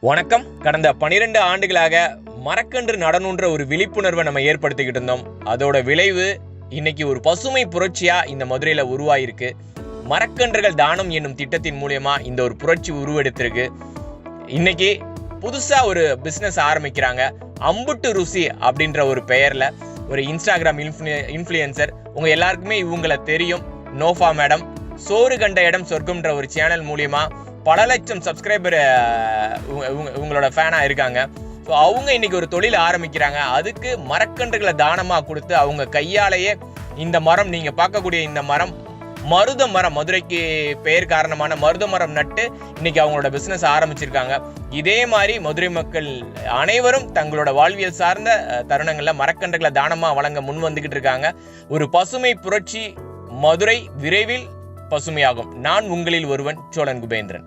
வணக்கம். கடந்த பனிரெண்டு ஆண்டுகளாக மரக்கன்று நடணுன்ற ஒரு விழிப்புணர்வை நம்ம ஏற்படுத்திக்கிட்டு இருந்தோம். அதோட விளைவு இன்னைக்கு ஒரு பசுமை புரட்சியா இந்த மதுரையில உருவாயிருக்கு. மரக்கன்றுகள் தானம் என்னும் திட்டத்தின் மூலியமா இந்த ஒரு புரட்சி உருவெடுத்திருக்கு. இன்னைக்கு புதுசா ஒரு பிசினஸ் ஆரம்பிக்கிறாங்க. அம்புட்டு ருசி அப்படின்ற ஒரு பெயர்ல ஒரு இன்ஸ்டாகிராம் இன்ஃப்ளூயன்சர் உங்க எல்லாருக்குமே இவங்களை தெரியும். நோஃபா மேடம். சோறு கண்ட இடம் சொர்க்கம்ன்ற ஒரு சேனல் மூலியமா பல லட்சம் சப்ஸ்கிரைபர் உங்களோட ஃபேனாக இருக்காங்க. ஸோ அவங்க இன்னைக்கு ஒரு தொழில் ஆரம்பிக்கிறாங்க. அதுக்கு மரக்கன்றுகளை தானமாக கொடுத்து அவங்க கையாலேயே இந்த மரம் நீங்கள் பார்க்கக்கூடிய இந்த மரம் மருத மரம் மதுரைக்கு பெயர் காரணமான மருத மரம் நட்டு இன்னைக்கு அவங்களோட பிஸ்னஸ் ஆரம்பிச்சிருக்காங்க. இதே மாதிரி மதுரை மக்கள் அனைவரும் தங்களோட வாழ்வியல் சார்ந்த தருணங்களில் மரக்கன்றுகளை தானமாக வழங்க முன் வந்துக்கிட்டு இருக்காங்க. ஒரு பசுமை புரட்சி மதுரை விரைவில் பசுமையாகும். நான் உங்களில் ஒருவன் சோழன் குபேந்திரன்.